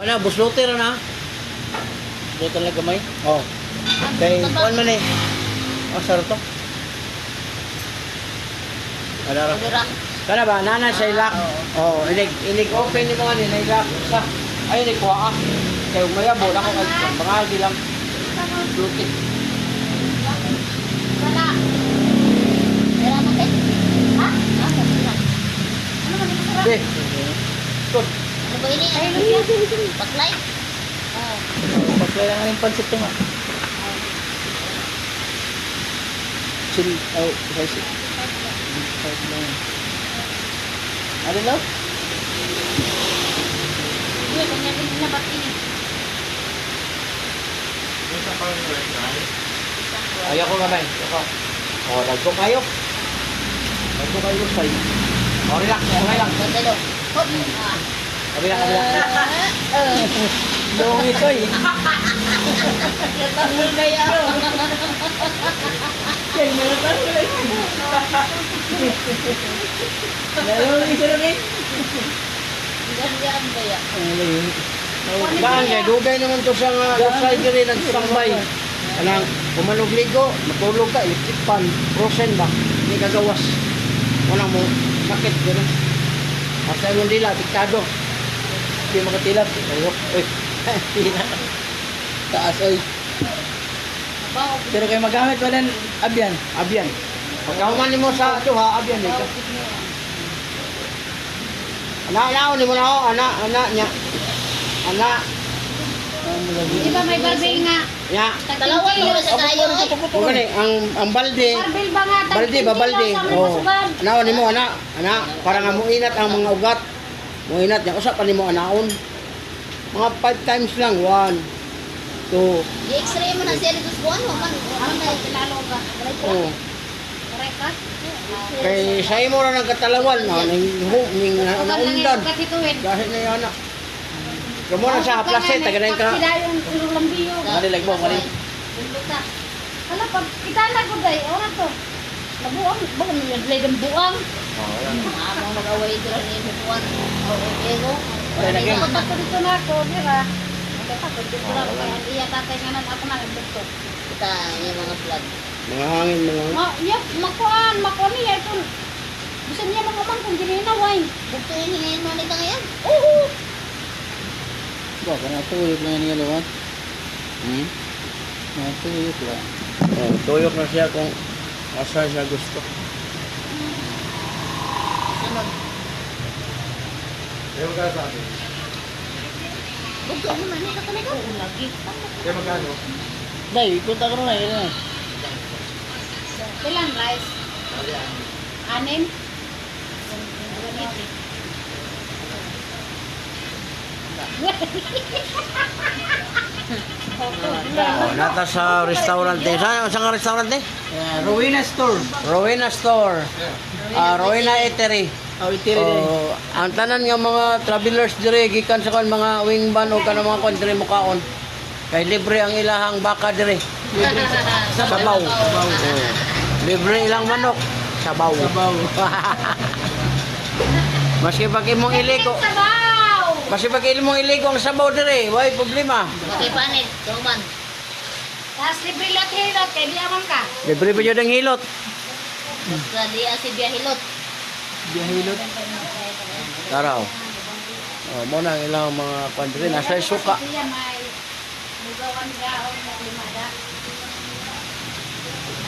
Wala, buslote ra na. Buto lang gamay. Oh. Kay kuan man eh. Oh, saro to. Wala ra. Kana ba nana sa ilak? Oh, inig inig open ni mga ni ilak sa. Ay ni kuha. Kay umayabo na ko kay bangagi lang. Lukit. Wala. Wala na kayo. Ha? Ha? Wala. Ano ba dito sarap? Be. Good. Ano Ay, luya. Baklay. Oh. Lang yung pansit to nga. Chill out. Rice. Five lang. Ano daw? Iya, kanya din na ba't ini? Ayaw ko gamay. Ako. Oh, dagko kayo. Dagko kayo sa. Oh, relax, okay lang. Ganda daw. Kabila, kabila. Eh. Doong ito eh. Tanggol kaya. Lalo ito lang eh. Ganyan kaya. Gaan kay dugay naman to sa nga left side diri nagtambay. Anang kumanog ligo, matulog ka, electric fan, frozen ba? Hindi kagawas. Wala mo sakit gano'n. Asa yung dila, diktado. Hindi makatilap. Ayok, uy. Tina. Taas. Bawo. Pero kayo magamit walan abyan. Abyan. Pagkahuman mo sa duha, abyan eh. Anak, anak, ni mo na ako, anak, anak niya. Anak, Di ba may barbel nga? niya. Dalawa kilo sa kayo. oy. Kung gani, ang, ang balde, Barbel ba nga? balde ba balde? Oh. Anak, ni mo, anak, anak, para nga muinat ang mga ugat. Muinat niya, usap pa ni mo anaon. Mga five times lang, one, two, I-x-ray mo na siya dito sa buwan. Huwag man. Ano na lalo ka? Oh. Aray ka? Kay sa imo ra ng katalawan, na, ning, ning, naundan. Dahil na yan, anak. Kamo na sa plaset, tagadayin ka. Sila yung ilong lambiyo. Mali lag mo, mali. Hala, pag kita na ko day, oras to. Nabuang, baka may naglag ang buang. Amo mag-away dito ni buwan. O, ego. Wala na. Pag ako dito na ako, di ba? Pag dito na ako, kaya iya tatay nga nan ako na dito. Kita yung mga vlog. Mga hangin, mga... Ma, iya, makuan, makuan niya ito. Bisa niya mga man kung gininaway. Bukto yung hingin mo nito ngayon? Oo. Ba, kana tuyok lang yan lawan. Hmm? Mga tuyok lang. Oh, tuyok na siya kung asa siya gusto. Sunod. Bukto mo man ito talaga. Oo, lagi. Dai, punta ka na yan. Ilan rice? Anim? Oh, nata sa restaurant. Saan sa restaurant eh? Yeah, Rowena Store. Rowena Store. Ah, Rowena Eatery. Oh. Oh, ang tanan nga mga travelers dire gikan sa kan mga wing van o kanang mga country mukaon. Kay libre ang ilahang baka dire. Sabaw. Oh. Libre ilang manok. Sabaw. Sabaw. Maski pag imong iligo, Sabaw! Maski pag imong iligo ang sabaw dire, way problema. Okay, panit. Tuman. Tapos libre lahat hilot. Kaya di aman ka. Libre pa jud ang hilot. Basta di asi biya hilot. Biyahilot. Taraw. Oh, mo na ang ilang mga country nasa suka. Na limada.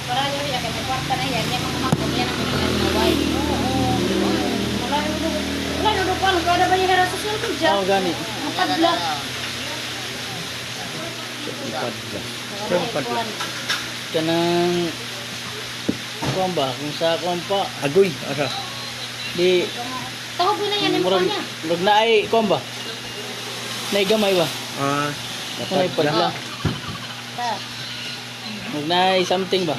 Para yun yan, kaya kwarta na yan, yung mga yan ang mga naway. Oo. Wala. Wala lugaw. Wala ba yung hara sa social media? Oh, gani. Ang padla. Padla. Siyang padla. Kanang kuwan ba? Kung sa kuwan pa, Agoy, asa? di Taho po na yan yung murag niya. murag na ay kuwan ba? Na gamay ba? Ah, Kung ay padla. Murag na ay something ba?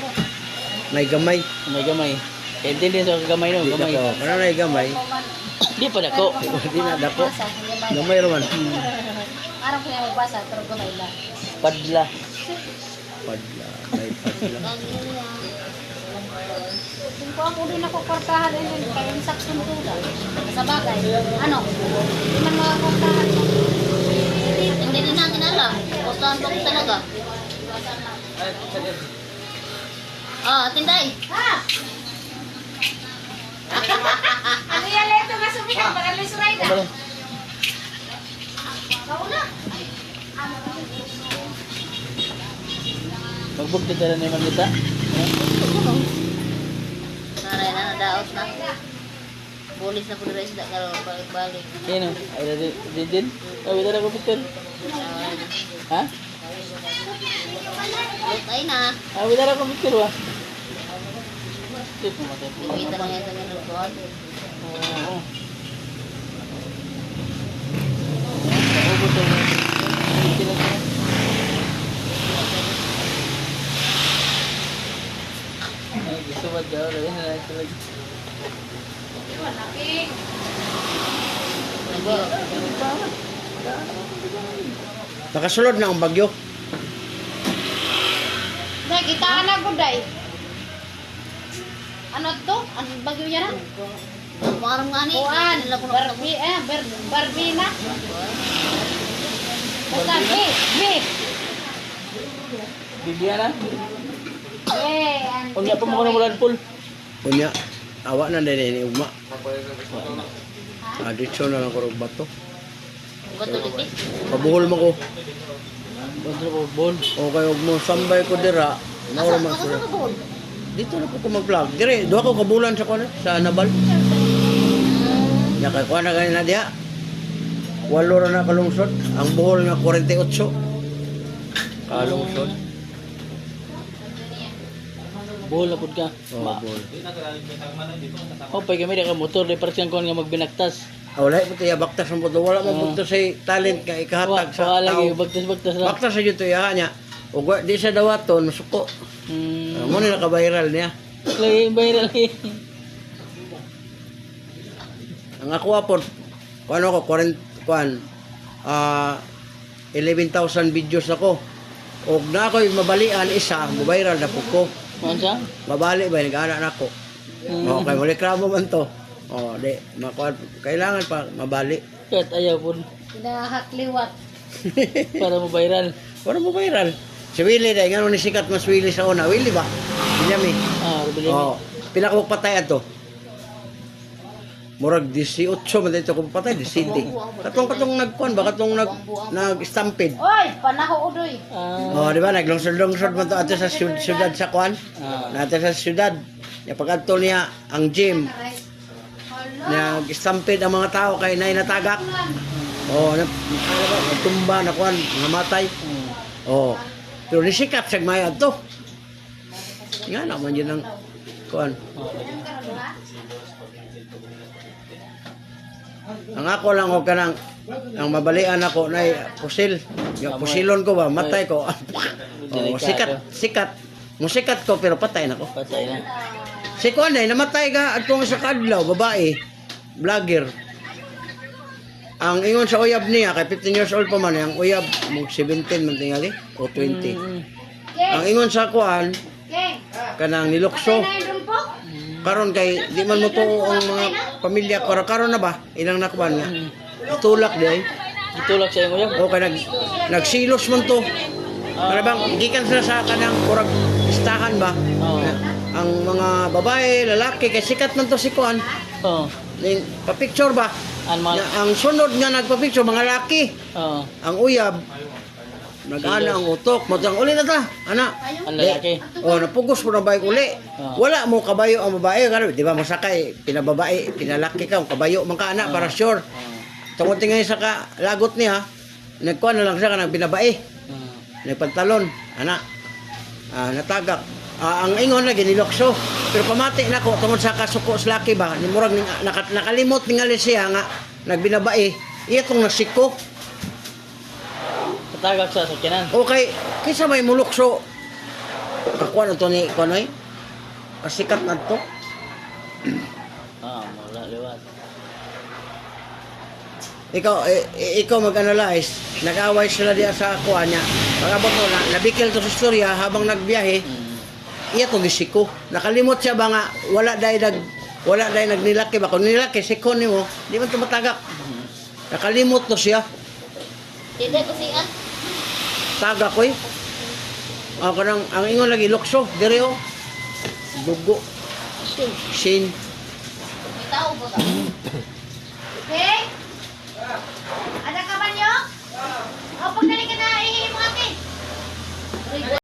May gamay. May gamay. Kaya din sa gamay no, gamay. ko. Ano na gamay? Di pa dako. Di na dako. Basa, hindi ba? Gamay raman. Araw ko yung magbasa, pero gamay lang. Padla. Padla. May padla. Kung ako din ako kwartahan, eh, kaya yung saksyon ko. Sa bagay, ano, di man mga kwartahan. Saan ba ko talaga? Ah, tinday. Ha? Ba? Kau na. Magbugti ka na ni Mamita. Naray na, nadaot na. Pulis na po rin isda karon balik-balik. Sino? Ay, na din. Din? Oh, wala na ko Peter. Ha? Look, ay na. Ah, wala na ko Peter wa. Ito pumatay po. Kita lang yan sa. Oo. Ako ko to. Hindi lang ko. Ay, gusto ba daw? Ayun na lang talaga. Nakasulod na ang bagyo. Ka na ko, day. Ano to? Ano bagyo yan? Marang nga ni. Kuan. Barbie, eh, bar, Barbie na. Basta, beef, beef. Bibigyan na? Huwag niya pa mo na mula pool. Kunya, awa na din ni na. Addiction na lang ko og bato. Pabuhol mo ko. Kontrol ko ball. O kayo mo sambay ko dira. Naura man ko. Dito na po ko mag-vlog. Dire, duha ko kabulan sa kuno sa Nabal. Ya kay kuha na ganina diha. Walo na kalungsod. Ang buhol nga 48. Kalungsod. Ball na pud ka. Oh, Ma. buhol. Oh, pag kami ka motor, di parang ko nga magbinaktas. Ah, wala po tiya baktas ang puto. Wala man puto sa talent ka ikahatag sa Wala tao. bagtas-bagtas lang. Baktas sa yuto ya nya. Ug di sa dawaton masuko. Hmm. Mo na naka-viral niya. Lagi, viral eh. Ang ako po, kung ano ko, 40, kuan, ah, 11,000 videos ako. O na ako'y mabalian isa, viral na po ko. Ano? Mabali ba, nag-anak na ako. Hmm. O, kay muli kramo man to. O, di, makuha, kailangan pa mabali. Kahit ayaw po Pinahakliwat. para mo viral. Para mo viral. Si Willie, dahil nga ni sikat mas Willie sa una. Willie ba? Binyami. Ah. Pila ko patay ato. Murag 18 man dito ko patay, 17. Katong katong nagkuan ba katong nag nag-stampede. Oy, panaho udoy. Ah, Oh, di ba naglungsod-lungsod man to ato sa syud- syudad sa kuan. ah. Nato sa syudad. Ya pagadto niya ang gym. Nag-stampede ang mga tao kay nay natagak. Oh, na ba, natumba na kuan, namatay. Oh. Pero nisikat sa mayad to. Nga naman yun ang kuan. Ang ako lang o kanang ang mabalian ako na pusil. Yung pusilon ko ba, matay ko. oh, sikat, sikat. Musikat ko pero patay na ko. Patay na. Si Kuan ay namatay ka at kung sa kadlaw, babae, vlogger. Ang ingon sa uyab niya, kay 15 years old pa man, ang uyab, mag 17 man tingali, o 20. Hmm. Ang ingon sa Kuan, kanang nilukso, karon kay di man mo tuo ang mga pamilya karon karon na ba? Ilang nakuan nga tulak di ay? Itulak sa iyong uyab. o kay nag nagsilos man to. Para bang gikan sila sa kanang kurag listahan ba? Oo. ang mga babae lalaki kay sikat man to si kuan. Oo. ning pa-picture ba? Ang mga... Na, ang sunod nga nagpa-picture mga laki. Oo. ang uyab nag-ana ang utok mo tang uli na ta ana Ang lalaki. Oh, napugos mo ng bike uli. Ah. Wala mo kabayo ang babae, karo, di ba masakay, pinababae, pinalaki ka, ang kabayo man ka anak para sure. Tungod tingay sa ka lagot niya, nagkuha na lang siya kanang pinabae, Ah. nagpantalon, ana. Ah, natagak. Ah, ang ingon na ginilokso. Pero pamati na ko tungod sa kasuko sa laki ba, ni murag nakalimot ningali siya nga nagbinabae. Iya tong nasiko. Patagak sa sakyanan. Okay, kaysa may mulukso. Kakuha na to ni Konoy. Pasikat na to. Ah, wala liwat. Ikaw, eh, eh, ikaw mag-analyze. Nag-away sila diya sa kuha niya. Pagabot mo, na, nabikil to sa istorya habang nagbiyahe. Hmm. Iya to gisiko. Nakalimot siya ba nga, wala dahil nag, wala dahil nagnilaki ba? Kung nilaki, sikon ni mo, di man tumatagak. Nakalimot to siya. Tidak ko siya taga ko eh. Ako nang, ang ingon lagi, lukso, diri o. Oh. Dugo. Sin. May tao po. Okay? Ada ka ba niyo? O, pagdali ka na, ihihim akin.